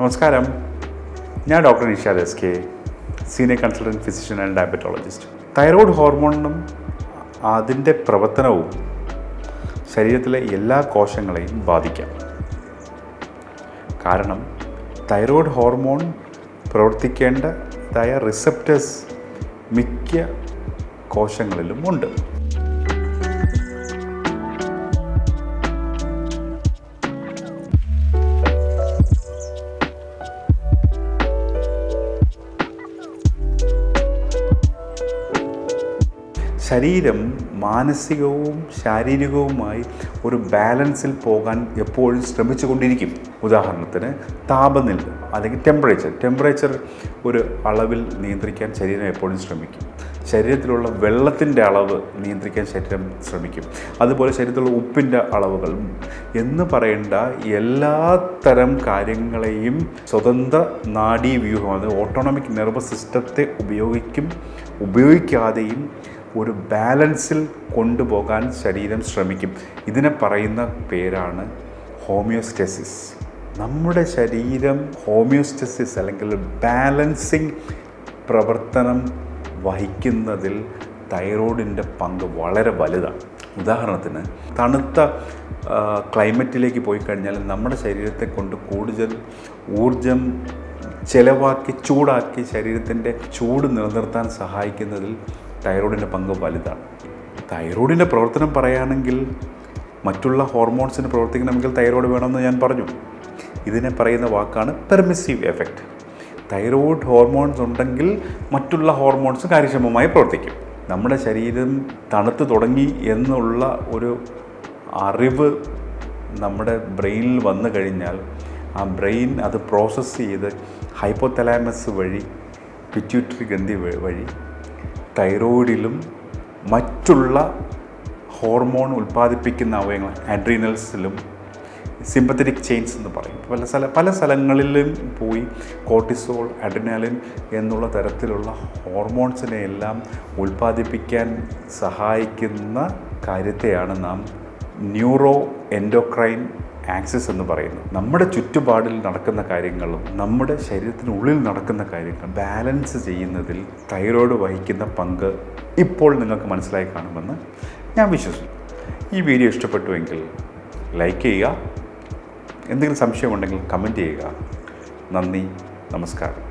നമസ്കാരം. ഞാൻ doctor Nishad S K senior consultant physician and diabetologist thyroid ഹോർമോണിനും അതിന്റെ പ്രവർത്തനവും ശരീരത്തിലെ എല്ലാ കോശങ്ങളെയും ബാധിക്കാം. കാരണം തൈറോയ്ഡ് ഹോർമോൺ പ്രവർത്തിക്കേണ്ടതായ റിസപ്റ്റേഴ്സ് മിക്ക കോശങ്ങളിലും ഉണ്ട്. ശരീരം മാനസികവും ശാരീരികവുമായി ഒരു ബാലൻസിൽ പോകാൻ എപ്പോഴും ശ്രമിച്ചു കൊണ്ടിരിക്കും ഉദാഹരണത്തിന് താപനില അല്ലെങ്കിൽ ടെമ്പറേച്ചർ ടെമ്പറേച്ചർ ഒരു അളവിൽ നിയന്ത്രിക്കാൻ ശരീരം എപ്പോഴും ശ്രമിക്കും. ശരീരത്തിലുള്ള വെള്ളത്തിന്റെ അളവ് നിയന്ത്രിക്കാൻ ശരീരം ശ്രമിക്കും. അതുപോലെ ശരീരത്തിലുള്ള ഉപ്പിന്റെ അളവുകൾ എന്ന് പറയേണ്ട എല്ലാ തരം കാര്യങ്ങളെയും സ്വതന്ത്ര നാഡീവ്യൂഹം അത് ഓട്ടോണമിക് നെർവസ് സിസ്റ്റത്തെ ഉപയോഗിക്കും ഉപയോഗിക്കാതെയും ഒരു ബാലൻസിൽ കൊണ്ടുപോകാൻ ശരീരം ശ്രമിക്കും. ഇതിനെ പറയുന്ന പേരാണ് ഹോമിയോസ്റ്റസിസ്. നമ്മുടെ ശരീരം ഹോമിയോസ്റ്റസിസ് അല്ലെങ്കിൽ ബാലൻസിങ് പ്രവർത്തനം വഹിക്കുന്നതിൽ തൈറോയിഡിന്റെ പങ്ക് വളരെ വലുതാണ്. ഉദാഹരണത്തിന് തണുത്ത ക്ലൈമറ്റിലേക്ക് പോയി കഴിഞ്ഞാൽ നമ്മുടെ ശരീരത്തെ കൊണ്ട് കൂടുതൽ ഊർജം ചിലവാക്കി ചൂടാക്കി ശരീരത്തിന്റെ ചൂട് നിലനിർത്താൻ സഹായിക്കുന്നതിൽ തൈറോയിഡിന്റെ പങ്ക് വലുതാണ് തൈറോയിഡിന്റെ പ്രവർത്തനം പറയുകയാണെങ്കിൽ മറ്റുള്ള ഹോർമോൺസിന് പ്രവർത്തിക്കണമെങ്കിൽ തൈറോയിഡ് വേണമെന്ന് ഞാൻ പറഞ്ഞു. ഇതിനെ പറയുന്ന വാക്കാണ് പെർമിസീവ് എഫക്റ്റ് തൈറോയിഡ് ഹോർമോൺസ് ഉണ്ടെങ്കിൽ മറ്റുള്ള ഹോർമോൺസ് കാര്യക്ഷമമായി പ്രവർത്തിക്കും. നമ്മുടെ ശരീരം തണുത്ത് തുടങ്ങി എന്നുള്ള ഒരു അറിവ് നമ്മുടെ ബ്രെയിനിൽ വന്നു കഴിഞ്ഞാൽ ആ ബ്രെയിൻ അത് പ്രോസസ്സ് ചെയ്ത് ഹൈപ്പോതലാമസ് വഴി പിറ്റ്യൂട്ടറി ഗ്രന്ഥി വഴി തൈറോയിഡിലും മറ്റുള്ള ഹോർമോൺ ഉൽപ്പാദിപ്പിക്കുന്ന അവയവങ്ങൾ ആഡ്രീനൽസിലും സിമ്പത്തറ്റിക് ചെയിൻസ് എന്ന് പറയും. പല സ്ഥല പല സ്ഥലങ്ങളിലും പോയി കോർട്ടിസോൾ അഡ്രിനാലിൻ എന്നുള്ള തരത്തിലുള്ള ഹോർമോൺസിനെ എല്ലാം ഉൽപ്പാദിപ്പിക്കാൻ സഹായിക്കുന്ന കാര്യത്തെയാണ് നാം ന്യൂറോ എൻഡോക്രൈൻ ആക്സിസ് എന്ന് പറയുന്നത് നമ്മുടെ ചുറ്റുപാടിൽ നടക്കുന്ന കാര്യങ്ങളും നമ്മുടെ ശരീരത്തിനുള്ളിൽ നടക്കുന്ന കാര്യങ്ങളും ബാലൻസ് ചെയ്യുന്നതിൽ തൈറോയ്ഡ് വഹിക്കുന്ന പങ്ക് ഇപ്പോൾ നിങ്ങൾക്ക് മനസ്സിലായി കാണുമെന്ന് ഞാൻ വിശ്വസിക്കുന്നു. ഈ വീഡിയോ ഇഷ്ടപ്പെട്ടുവെങ്കിൽ ലൈക്ക് ചെയ്യുക. എന്തെങ്കിലും സംശയമുണ്ടെങ്കിൽ കമന്റ് ചെയ്യുക. നന്ദി നമസ്കാരം.